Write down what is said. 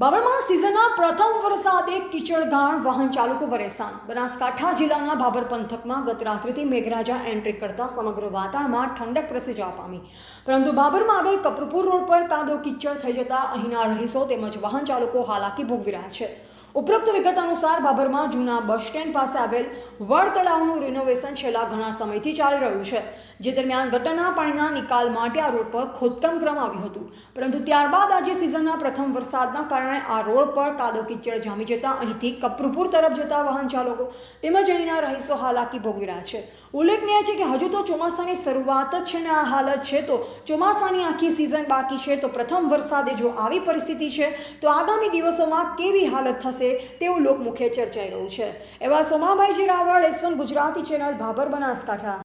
બાબરમાં સિઝનના પ્રથમ વરસાદે કીચડગાણ વાહન ચાલકો પરેશાન. બનાસકાંઠા જિલ્લાના બાબર પંથકમાં ગત રાત્રિથી મેઘરાજા એન્ટ્રી કરતા સમગ્ર વાતાવરણમાં ઠંડક પ્રસરી જવા પામી. પરંતુ બાબરમાં આવેલ કપરપુર રોડ પર કાદો કિચડ થઈ જતા અહીંના રહીશો તેમજ વાહન ચાલકો હાલાકી ભોગવી રહ્યા છે. ઉપરોક્ત વિગત અનુસાર ભાભરમાં જૂના બસ સ્ટેન્ડ પાસે આવેલ વડ તળાવનું રિનોવેશન છેલ્લા ઘણા સમયથી ચાલી રહ્યું છે, જે દરમિયાન ગટરના પાણીના નિકાલ માટે આ રોડ પર ખોદકામ કરવામાં આવ્યું હતું. પરંતુ ત્યારબાદ આજે સિઝનના પ્રથમ વરસાદના કારણે આ રોડ પર કાદો કિચડ જામી જતા અહીંથી કપરુપુર તરફ જતા વાહન ચાલકો તેમજ અહીંના રહીશો હાલાકી ભોગવી રહ્યા છે. ઉલ્લેખનીય છે કે હજુ તો ચોમાસાની શરૂઆત જ છે ને આ હાલત છે, તો ચોમાસાની આખી સિઝન બાકી છે, તો પ્રથમ વરસાદે જો આવી પરિસ્થિતિ છે, તો આગામી દિવસોમાં કેવી હાલત થશે? તેવું લોકમુખે ચર્ચાઈ રહ્યું છે. એવા Somabhaiji Raval S one Gujarati channel Bhabhar Banaskantha.